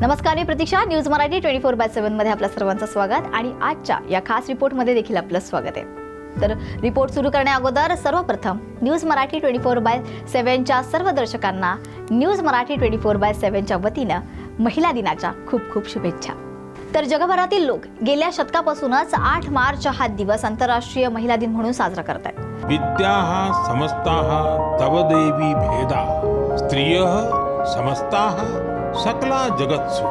नमस्कार मी Pratiksha. News Marathi twenty four by सेव्हनमध्ये आपल्या सर्वांचं स्वागत आणि आजच्या या खास रिपोर्टमध्ये देखील आपलं स्वागत आहे. तर रिपोर्ट सुरू करण्या अगोदर सर्वप्रथम news Marathi twenty four by सेव्हनच्या सर्व दर्शकांना news Marathi twenty four by सेव्हनच्या वतीनं महिला दिनाच्या खूप खूप शुभेच्छा. तर जगभरातील लोक गेल्या शतकापासूनच आठ मार्च हा दिवस आंतरराष्ट्रीय महिला दिन म्हणून साजरा करतात विद्याः समस्ताः तव देवी भेदा स्त्रियः समस्ताः सकला जगत सु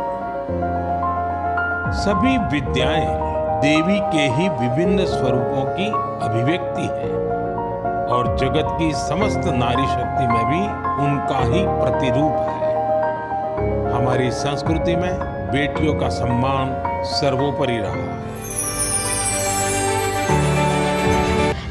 सभी विद्याएँ देवी के ही विभिन्न स्वरूपों की अभिव्यक्ति है और जगत की समस्त नारी शक्ति में भी उनका ही प्रतिरूप है। हमारी संस्कृति में बेटियों का सम्मान सर्वोपरि रहा।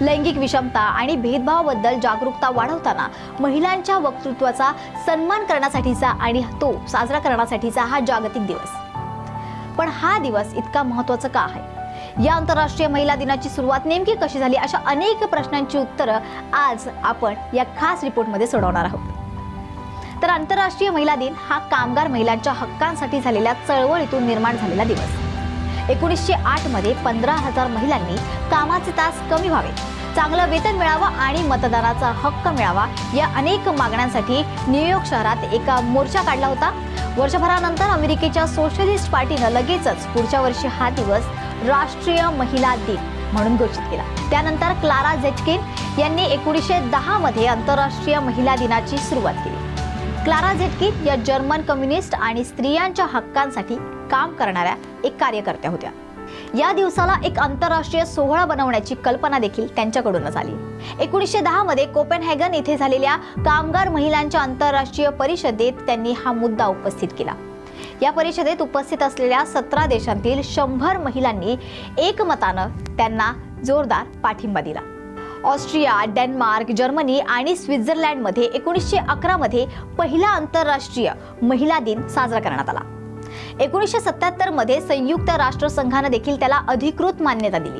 लैंगिक विषमता आणि भेदभावाबद्दल जागरूकता वाढवताना महिलांच्या वक्तृत्वाचा सन्मान करण्यासाठीचा आणि तो साजरा करण्यासाठीचा हा जागतिक दिवस. पण हा दिवस इतका महत्त्वाचा का आहे? या आंतरराष्ट्रीय महिला दिनाची सुरुवात नेमकी कशी झाली? अशा अनेक प्रश्नांची उत्तरं आज आपण या खास रिपोर्टमध्ये सोडवणार आहोत. तर आंतरराष्ट्रीय महिला दिन हा कामगार महिलांच्या हक्कांसाठी झालेल्या चळवळीतून निर्माण झालेला दिवस. एकोणीसशे आठमध्ये पंधरा हजार महिलांनी कामाचे तास कमी व्हावे चांगलं वेतन मिळावं आणि मतदानाचा हक्क मिळावा या अनेक मागण्यांसाठी न्यूयॉर्क शहरात एका मोर्चा काढला होता. वर्षभरानंतर अमेरिकेच्या सोशलिस्ट पार्टीनं लगेचच पुढच्या वर्षी हा दिवस राष्ट्रीय महिला दिन म्हणून घोषित केला. त्यानंतर क्लारा झेटकिन यांनी एकोणीसशे दहा मध्ये आंतरराष्ट्रीय महिला दिनाची सुरुवात केली. क्लारा झेटकिन या जर्मन कम्युनिस्ट आणि स्त्रियांच्या हक्कांसाठी काम करणाऱ्या एक कार्यकर्त्या होत्या. या दिवसाला एक आंतरराष्ट्रीय सोहळा बनवण्याची कल्पना देखील त्यांच्याकडूनच आली. एकोणीसशे दहा मध्ये कोपेनहॅगन येथे झालेल्या कामगार महिलांच्या आंतरराष्ट्रीय परिषदेत त्यांनी हा मुद्दा उपस्थित केला. या परिषदेत उपस्थित असलेल्या सतरा देशांतील शंभर महिलांनी एकमतानं त्यांना जोरदार पाठिंबा दिला. ऑस्ट्रिया डेन्मार्क जर्मनी आणि स्वित्झर्लंडमध्ये एकोणीसशे अकरामध्ये पहिला आंतरराष्ट्रीय महिला दिन साजरा करण्यात आला. एकोणीसशे सत्याहत्तरमध्ये संयुक्त राष्ट्रसंघानं देखील त्याला अधिकृत मान्यता दिली.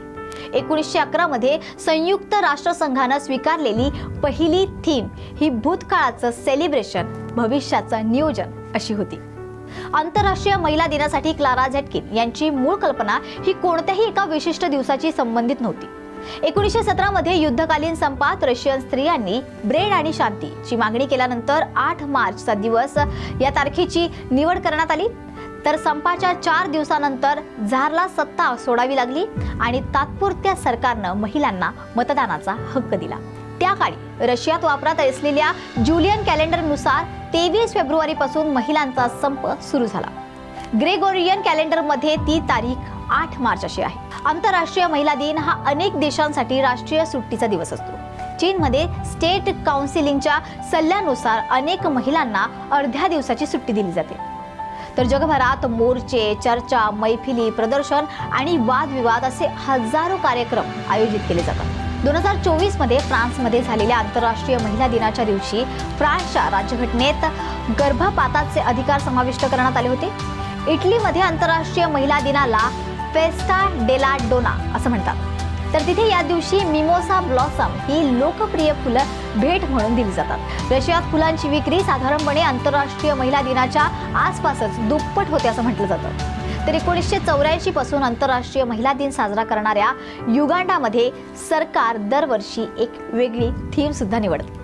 एकोणीसशे अकरा मध्ये संयुक्त राष्ट्रसंघानं स्वीकारलेली पहिली थीम ही भूतकाळाचं सेलिब्रेशन भविष्याचं नियोजन अशी होती. आंतरराष्ट्रीय महिला दिनासाठी क्लारा झेटकिन यांची मूळ कल्पना ही कोणत्याही एका विशिष्ट दिवसाची संबंधित नव्हती. एकोणीसशे सतरामध्ये युद्धकालीन संपात रशियन स्त्रियांनी ब्रेड आणि शांतीची मागणी केल्यानंतर आठ मार्चचा दिवस या तारखेची निवड करण्यात आली. तर संपाच्या चार दिवसानंतर झारला सत्ता सोडावी लागली आणि तात्पुरत्या सरकारनं महिलांना मतदानाचा हक्क दिला. त्या काळी रशियात वापरात असलेल्या जुलियन कॅलेंडरनुसार तेवीस फेब्रुवारी पासून महिलांचा संप सुरू झाला. ग्रेगोरियन कॅलेंडरमध्ये ती तारीख आठ मार्च अशी आहे. आंतरराष्ट्रीय महिला दिन हा अनेक देशांसाठी राष्ट्रीय सुट्टीचा दिवस असतो. चीनमध्ये स्टेट काउन्सिलिंगच्या सल्ल्यानुसार अनेक महिलांना अर्ध्या दिवसाची सुट्टी दिली जाते. तर जगभरात मोर्चे चर्चा मैफिली प्रदर्शन आणि वादविवाद असे हजारो कार्यक्रम आयोजित केले जातात. दोन हजार चोवीसमध्ये फ्रान्समध्ये झालेल्या आंतरराष्ट्रीय महिला दिनाच्या दिवशी फ्रान्सच्या राज्यघटनेत गर्भपाताचे अधिकार समाविष्ट करण्यात आले होते. इटलीमध्ये आंतरराष्ट्रीय महिला दिनाला फेस्टा डेला डोना असं म्हणतात. तर तिथे या दिवशी मिमोसा ब्लॉसम ही लोकप्रिय फुलं भेट म्हणून दिली जातात. रशियात फुलांची विक्री साधारणपणे आंतरराष्ट्रीय महिला दिनाच्या आसपासच दुप्पट होते असं म्हटलं जातं. तर एकोणीसशे चौऱ्याऐंशी पासून आंतरराष्ट्रीय महिला दिन साजरा करणाऱ्या युगांडामध्ये सरकार दरवर्षी एक वेगळी थीम सुद्धा निवडते.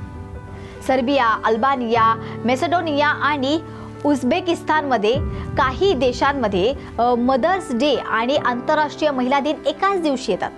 सर्बिया अल्बानिया मेसेडोनिया आणि उझबेकिस्तानमध्ये काही देशांमध्ये मदर्स डे आणि आंतरराष्ट्रीय महिला दिन एकाच दिवशी येतात.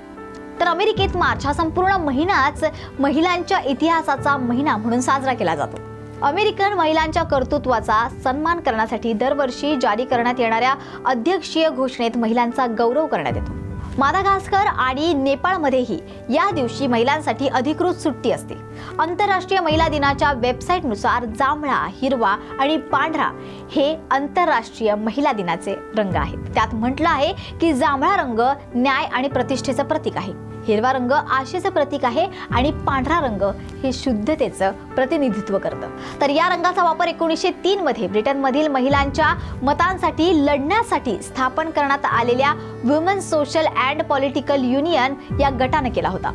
तर अमेरिकेत मार्च हा संपूर्ण महिनाच महिलांच्या इतिहासाचा महिना म्हणून साजरा केला जातो. अमेरिकन महिलांच्या कर्तृत्वाचा सन्मान करण्यासाठी दरवर्षी जारी करण्यात येणाऱ्या अध्यक्षीय घोषणेत महिलांचा गौरव करण्यात येतो. मादागास्कर आणि नेपाळमध्येही या दिवशी महिलांसाठी अधिकृत सुट्टी असते आंतरराष्ट्रीय महिला दिनाच्या वेबसाईटनुसार जांभळा हिरवा आणि पांढरा हे आंतरराष्ट्रीय महिला दिनाचे रंग आहेत. त्यात म्हटलं आहे की जांभळा रंग न्याय आणि प्रतिष्ठेचं प्रतीक आहे. हिरवा रंग आशेचं प्रतीक आहे आणि पांढरा रंग हे शुद्धतेचं प्रतिनिधित्व करतं. तर या रंगाचा वापर एकोणीसशे तीनमध्ये ब्रिटनमधील महिलांच्या मतांसाठी लढण्यासाठी स्थापन करण्यात आलेल्या woman social and political union या गटानं केला होता.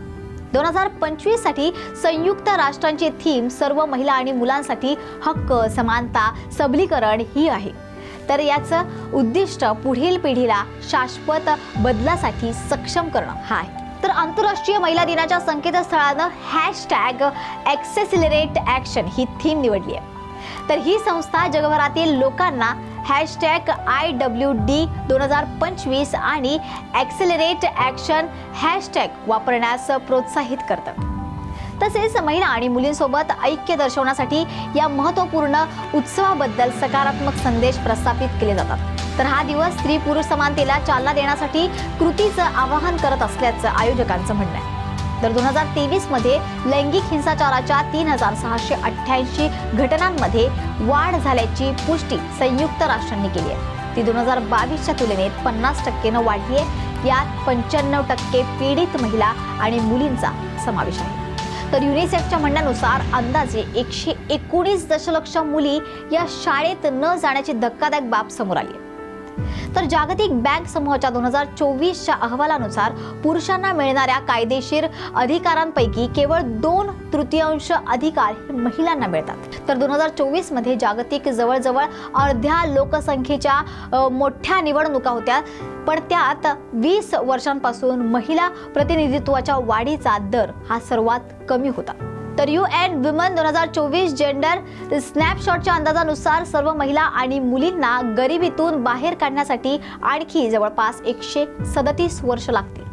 दोन हजार पंचवीससाठी संयुक्त राष्ट्रांची थीम सर्व महिला आणि मुलांसाठी हक्क समानता सबलीकरण ही आहे. तर याचं उद्दिष्ट पुढील पिढीला शाश्वत बदलासाठी सक्षम करणं हा आहे. तर आंतरराष्ट्रीय महिला दिनाच्या संकेतस्थळानं हॅशटॅग ॲक्सेसिलरेट ॲक्शन ही थीम निवडली आहे. तर ही संस्था जगभरातील लोकांना हॅशटॅग आय डब्ल्यू डी दोन हजार पंचवीस आणि ॲक्सेलरेट ॲक्शन हॅशटॅग वापरण्यास प्रोत्साहित करतं. तसेच महिला आणि मुलींसोबत ऐक्य दर्शवण्यासाठी या महत्त्वपूर्ण उत्सवाबद्दल सकारात्मक संदेश प्रस्थापित केले जातात. तर हा दिवस स्त्री पुरुष समानतेला चालना देण्यासाठी कृतीचं आवाहन करत असल्याचं आयोजकांचं म्हणणं आहे. तर दोन हजार तेवीसमध्ये लैंगिक हिंसाचाराच्या तीन हजार सहाशे अठ्ठ्याऐंशी घटनांमध्ये वाढ झाल्याची पुष्टी संयुक्त राष्ट्रांनी केली आहे. ती दोन हजार बावीसच्या तुलनेत पन्नास टक्केनं वाढली आहे. यात पंच्याण्णव टक्के पीडित महिला आणि मुलींचा समावेश आहे. तर युनिसेफच्या म्हणण्यानुसार अंदाजे एकशे एकोणीस दशलक्ष मुली या शाळेत न जाण्याची धक्कादायक बाब समोर आली आहे. तर जागतिक बँक समूहाच्या दोन हजार चोवीसच्या अहवालानुसार पुरुषांना मिळणाऱ्या कायदेशीर अधिकारांपैकी केवळ दोन तृतीयांश अधिकार हे महिलांना मिळतात. तर दोन हजार चोवीसमध्ये जागतिक जवळजवळ अर्ध्या लोकसंख्येच्या मोठ्या निवडणुका होत्या पण त्यात वीस वर्षांपासून महिला प्रतिनिधित्वाच्या वाढीचा दर हा सर्वात कमी होता. तर यू एन विमन दोन हजार चोवीस जेंडर स्नॅपशॉटच्या अंदाजानुसार सर्व महिला आणि मुलींना गरिबीतून बाहेर काढण्यासाठी आणखी जवळपास एकशे सदतीस वर्ष लागतील.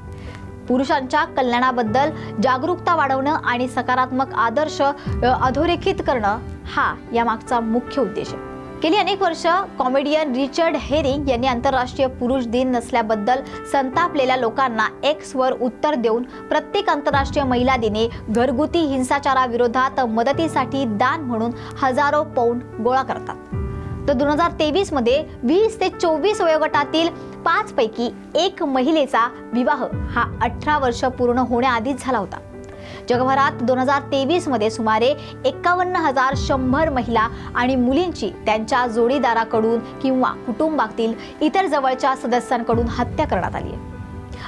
पुरुषांच्या कल्याणाबद्दल जागरूकता वाढवणं आणि सकारात्मक आदर्श अधोरेखित करणं हा यामागचा मुख्य उद्देश आहे. गेली अनेक वर्ष कॉमेडियन रिचर्ड हेरिंग यांनी आंतरराष्ट्रीय पुरुष दिन नसल्याबद्दल संतापलेल्या लोकांना एक्स वर उत्तर देऊन प्रत्येक आंतरराष्ट्रीय महिला दिने घरगुती हिंसाचाराविरोधात मदतीसाठी दान म्हणून हजारो पौंड गोळा करतात. तर दोन हजार तेवीसमध्ये वीस ते चोवीस वयोगटातील पाचपैकी एक महिलेचा विवाह हा अठरा वर्ष पूर्ण होण्याआधीच झाला होता. जगभरात दोन हजार तेवीसमध्ये सुमारे एकावन्न हजार शंभर महिला आणि मुलींची त्यांच्या जोडीदाराकडून किंवा कुटुंबातील इतर जवळच्या सदस्यांकडून हत्या करण्यात आली आहे.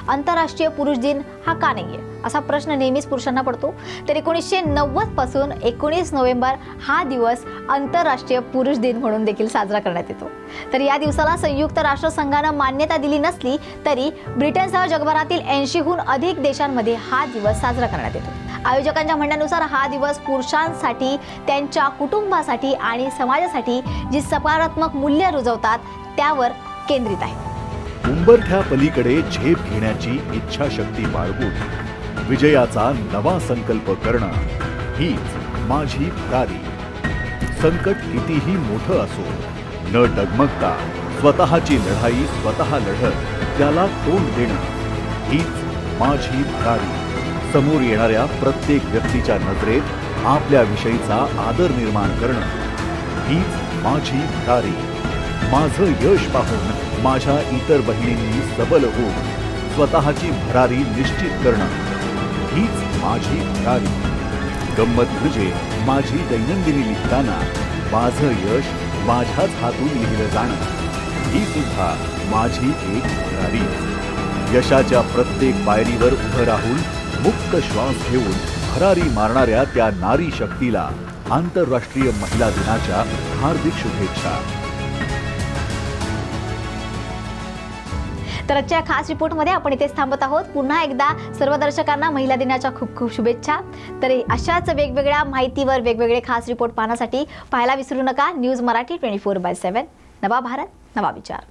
आंतरराष्ट्रीय पुरुष दिन हा का नाही आहे असा प्रश्न नेहमीच पुरुषांना पडतो. तर एकोणीसशे नव्वदपासून एकोणीस नोव्हेंबर हा दिवस आंतरराष्ट्रीय पुरुष दिन म्हणून देखील साजरा करण्यात येतो. तर या दिवसाला संयुक्त राष्ट्रसंघानं मान्यता दिली नसली तरी ब्रिटनसह जगभरातील ऐंशीहून अधिक देशांमध्ये हा दिवस साजरा करण्यात येतो. आयोजकांच्या म्हणण्यानुसार हा दिवस पुरुषांसाठी त्यांच्या कुटुंबासाठी आणि समाजासाठी जी सकारात्मक मूल्य रुजवतात त्यावर केंद्रित आहे. उंबरठ्या पलीकडे झेप घेण्याची इच्छाशक्ती बाळगून विजयाचा नवा संकल्प करणं हीच माझी तारी संकट कितीही मोठं असो न डगमगता स्वतःची लढाई स्वतः लढत त्याला तोंड देणं हीच माझी भरारी समोर येणाऱ्या प्रत्येक व्यक्तीच्या नजरेत आपल्याविषयीचा आदर निर्माण करणं. हीच माझी भरारी माझं यश पाहून माझ्या इतर बहिणींनी सबल होऊन स्वतःची भरारी निश्चित करणं. हीच माझी भरारी गंमत म्हणजे माझी दैनंदिनी लिहिताना माझं यश माझ्याच हातून लिहिलं जाणं. ही सुद्धा माझी एक भरारी. यशाच्या प्रत्येक पायरीवर उभं राहून मुक्त श्वास घेऊन भरारी मारणाऱ्या त्या नारी शक्तीला आंतरराष्ट्रीय महिला दिनाच्या हार्दिक शुभेच्छा. तर आजच्या खास रिपोर्टमध्ये आपण इथेच थांबत आहोत. पुन्हा एकदा सर्व दर्शकांना महिला दिनाच्या खूप खूप शुभेच्छा. तर अशाच वेगवेगळ्या माहितीवर वेगवेगळे खास रिपोर्ट पाहण्यासाठी पाहायला विसरू नका. News Marathi twenty four by seven. नवा भारत नवा विचार.